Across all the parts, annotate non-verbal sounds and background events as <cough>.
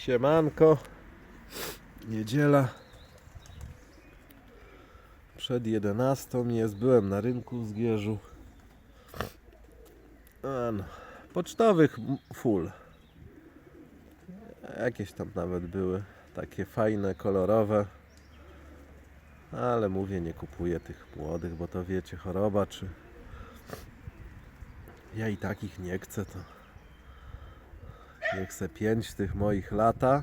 Siemanko. Niedziela. Przed 11 jest. Byłem na rynku w Zgierzu. No. Pocztowych full. Jakieś tam nawet były. Takie fajne, kolorowe. Ale mówię, nie kupuję tych młodych, bo to wiecie, choroba czy... Ja i takich nie chcę, to... Nie chcę pięć tych moich lata.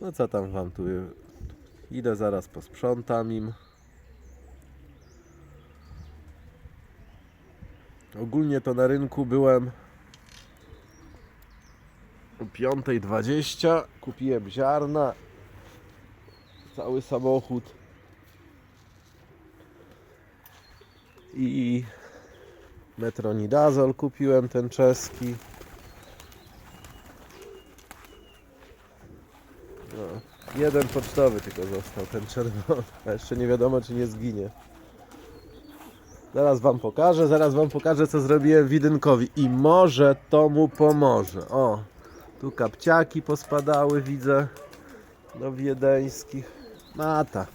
No co tam wam tu... Idę zaraz posprzątam im. Ogólnie to na rynku byłem o 5.20. Kupiłem ziarna. Cały samochód. I metronidazol kupiłem ten czeski. No, jeden pocztowy tylko został, ten czerwony. A jeszcze nie wiadomo, czy nie zginie. Zaraz wam pokażę, zaraz wam pokażę, co zrobiłem widynkowi. I może to mu pomoże. O, tu kapciaki pospadały, widzę. Do wiedeńskich. Mata.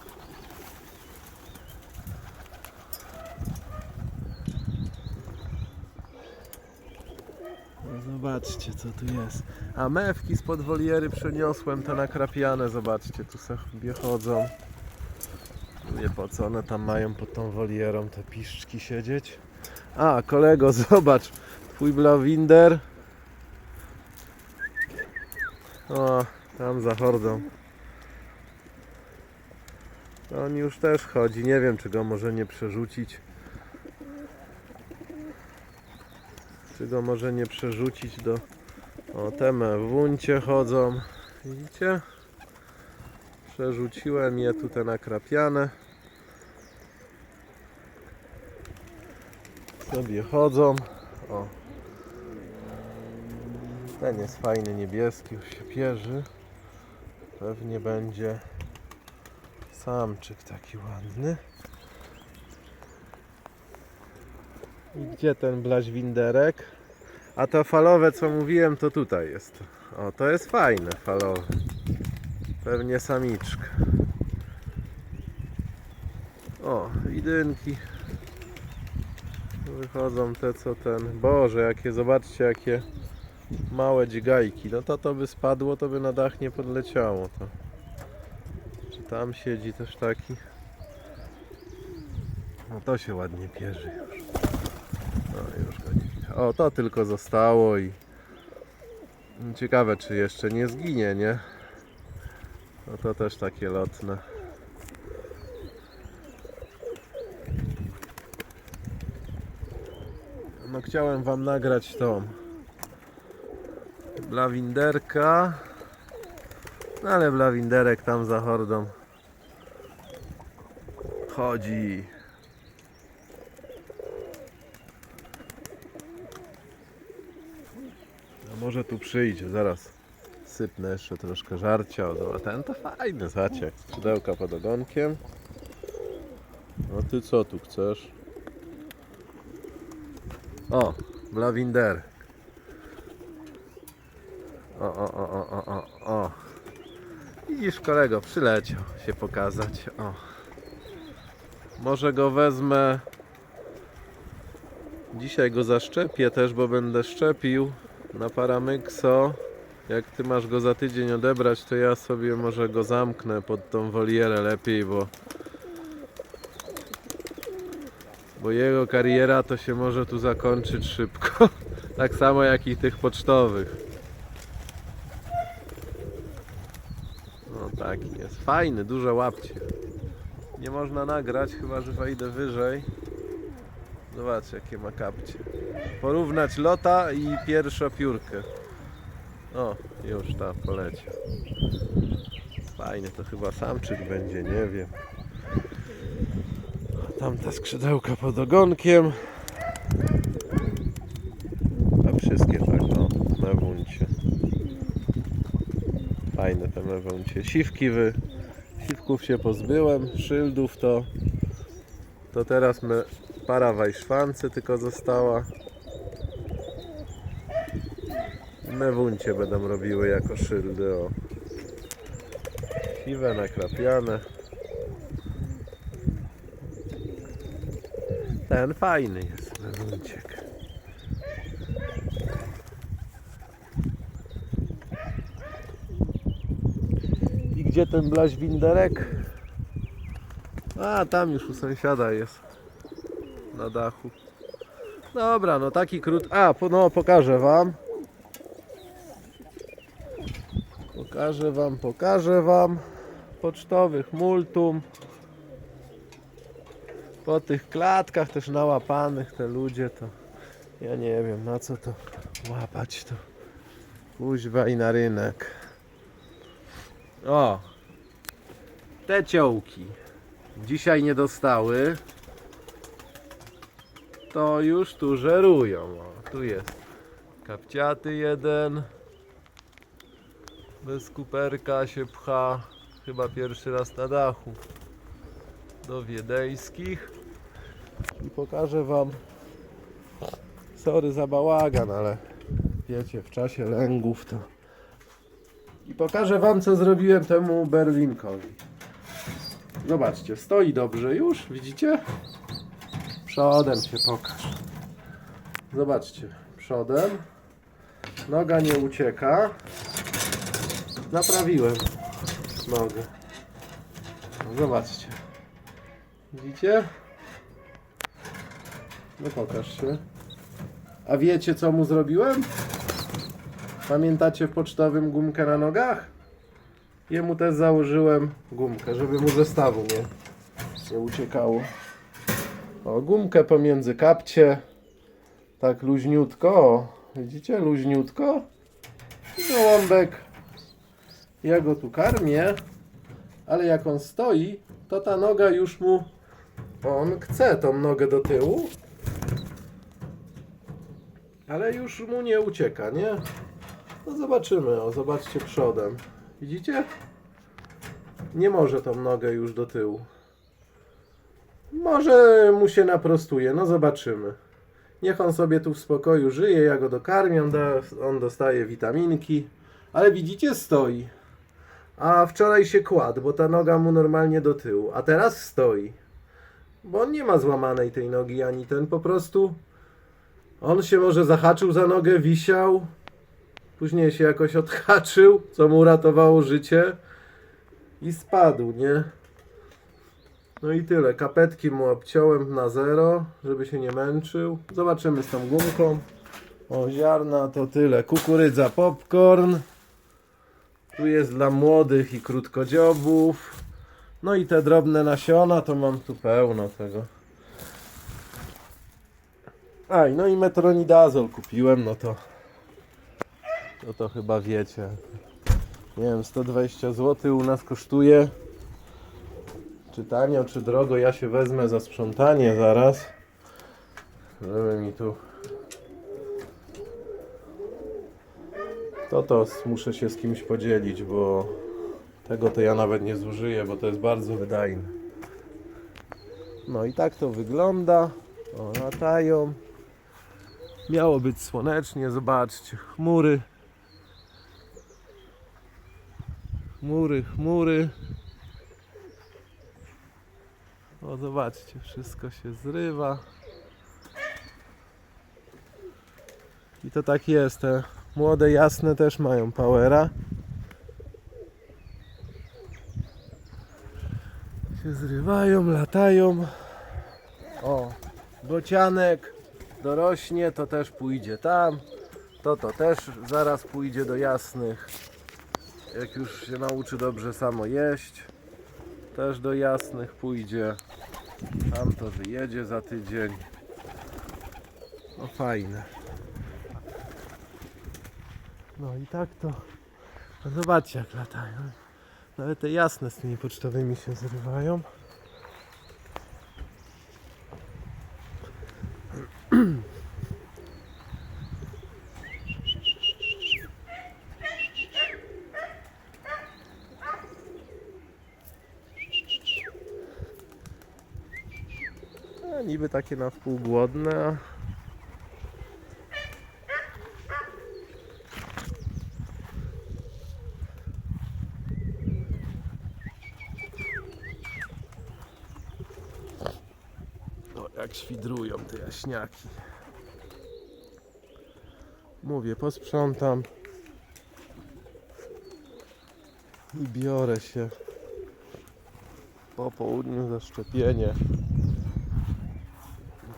No zobaczcie co tu jest. A mewki z podwoliery przeniosłem te nakrapiane, zobaczcie, tu sobie chodzą. Nie po co one tam mają pod tą wolierą te piszczki siedzieć. A kolego, <laughs> zobacz, twój blawinder. O, tam za hordą. On już też chodzi, nie wiem czy go może nie przerzucić. Czy go może nie przerzucić do... O, te mewuncie chodzą. Widzicie? Przerzuciłem je tu te nakrapiane. Sobie chodzą. O. Ten jest fajny niebieski, już się pierzy. Pewnie będzie samczyk taki ładny. I gdzie ten blaźwinderek? A to falowe, co mówiłem, to tutaj jest. O, to jest fajne falowe. Pewnie samiczka. O, widynki. Wychodzą te co ten. Boże, jakie, zobaczcie jakie małe dzigajki. No to to by spadło, to by na dach nie podleciało. To. Czy tam siedzi też taki? No to się ładnie pierzy już. No już go nie widać. O, to tylko zostało i ciekawe czy jeszcze nie zginie, nie? No to też takie lotne. No chciałem wam nagrać tą blawinderka. No ale blawinderek tam za hordą chodzi. Może tu przyjdzie, zaraz sypnę jeszcze troszkę żarcia. O, ten to fajny, zaciek. Skrzydełka pod ogonkiem. No ty co tu chcesz? O, blawinder. O, o, o, o, o, o, o. Widzisz kolego, przyleciał się pokazać. O. Może go wezmę. Dzisiaj go zaszczepię też, bo będę szczepił na paramykso. Jak ty masz go za tydzień odebrać, to ja sobie może go zamknę pod tą wolierę lepiej, bo bo jego kariera to się może tu zakończyć szybko. <laughs> tak samo jak i tych pocztowych. No taki jest. Fajny, duże łapcie. Nie można nagrać, chyba że wejdę wyżej. Zobacz jakie ma kapcie. Porównać lota i pierwszą piórkę. O, już ta poleciał. Fajny, to chyba samczyk będzie, nie wiem. Tamta skrzydełka pod ogonkiem. A wszystkie tak, no, mewuncie. Fajne te mewuncie. Siwki wy... Siwków się pozbyłem, szyldów to... To teraz me... para wajszwance tylko została. Mewuncie będą robiły jako szyldy, o. Siwe, nakrapiane. Ten fajny jest, mewunciek. I gdzie ten blaś winderek? A, tam już u sąsiada jest. Na dachu. Dobra, no taki krót... A, no pokażę wam. Pokażę wam, pokażę wam. Pocztowych multum. Po tych klatkach też nałapanych te ludzie to... Ja nie wiem na co to łapać to. Kuźwa i na rynek. O! Te ciołki dzisiaj nie dostały, to już tu żerują. O, tu jest kapciaty jeden. Bez kuperka się pcha. Chyba pierwszy raz na dachu. Do wiedeńskich. I pokażę wam. Sorry za bałagan, ale wiecie, w czasie lęgów to. I pokażę wam, co zrobiłem temu Berlinkowi. Zobaczcie, stoi dobrze już, widzicie? Przodem się pokaż. Zobaczcie, przodem. Noga nie ucieka. Naprawiłem nogę. No, Zobaczcie. Widzicie? No pokaż się. A wiecie co mu zrobiłem? Pamiętacie w pocztowym gumkę na nogach? Jemu też założyłem gumkę, żeby mu zestawu nie, nie uciekało. O, gumkę pomiędzy kapcie. Tak luźniutko. Widzicie? Luźniutko. I. Ja go tu karmię. Ale jak on stoi, to ta noga już mu... On chce tą nogę do tyłu. Ale już mu nie ucieka, nie? No zobaczymy. O, zobaczcie przodem. Widzicie? Nie może tą nogę już do tyłu. Może mu się naprostuje, no zobaczymy. Niech on sobie tu w spokoju żyje, ja go dokarmię, on, dostaje witaminki. Ale widzicie, stoi. A wczoraj się kładł, bo ta noga mu normalnie do tyłu. A teraz stoi. Bo on nie ma złamanej tej nogi, ani ten po prostu. On się może zahaczył za nogę, wisiał. Później się jakoś odhaczył, co mu uratowało życie. I spadł, nie? No i tyle. Kapetki mu obciąłem na zero, żeby się nie męczył. Zobaczymy z tą gumką. O, ziarna to tyle. Kukurydza, popcorn. Tu jest dla młodych i krótkodziobów. No i te drobne nasiona, to mam tu pełno tego. Aj, no i metronidazol kupiłem, no to... No to chyba wiecie. Nie wiem, 120 zł u nas kosztuje. Czy tanio, czy drogo, ja się wezmę za sprzątanie zaraz. Żeby mi tu. To to muszę się z kimś podzielić, bo tego to ja nawet nie zużyję, bo to jest bardzo wydajne. No i tak to wygląda. O, latają. Miało być słonecznie, zobaczcie, chmury. Chmury, chmury. O, zobaczcie, wszystko się zrywa. I to tak jest. Te młode, jasne też mają powera. Się zrywają, latają. O, bocianek dorośnie, to też pójdzie tam. To to też zaraz pójdzie do jasnych. Jak już się nauczy dobrze samo jeść też do jasnych pójdzie. Tam to wyjedzie za tydzień. No fajne. No i tak to. No zobaczcie jak latają. Nawet te jasne z tymi pocztowymi się zrywają. <clears throat> Niby takie na wpół głodne. a- jak świdrują te jaśniaki. Mówię, posprzątam i biorę się po południu za szczepienie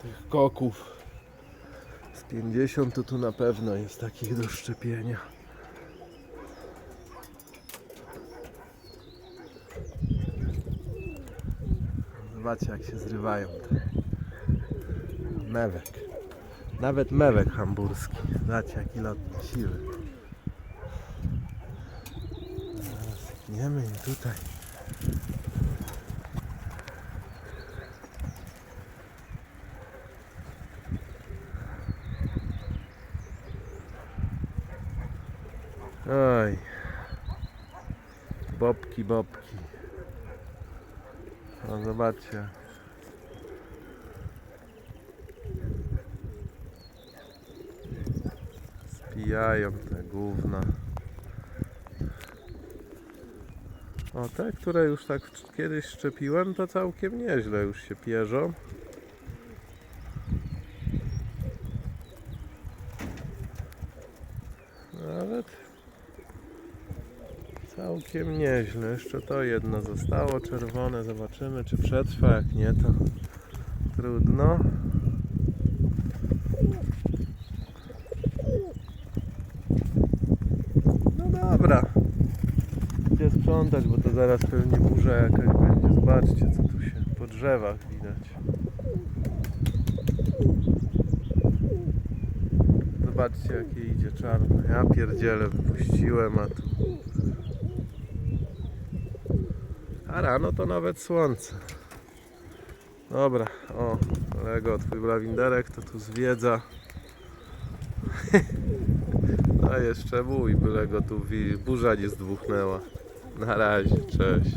tych koków. Z 50 to tu na pewno jest takich do szczepienia. Zobaczcie jak się zrywają te mewek. Nawet mewek hamburski. Zobaczcie jaki lot siły. Jemy im tutaj. Oj. Bobki, bobki. No zobaczcie. Spijają te gówna. O te, które już tak kiedyś szczepiłem, to całkiem nieźle już się pierzą. Nawet całkiem nieźle. Jeszcze to jedno zostało czerwone. Zobaczymy, czy przetrwa. Jak nie, to trudno. No dobra. Idę sprzątać, bo to zaraz pewnie burza jakaś będzie. Zobaczcie, co tu się po drzewach widać. Zobaczcie, jakie idzie czarne. Ja pierdzielę wypuściłem, a tu... A rano to nawet słońce. Dobra, o, kolego, twój blawinderek to tu zwiedza. A jeszcze mój, byle go tu burza nie zdmuchnęła. Na razie, cześć.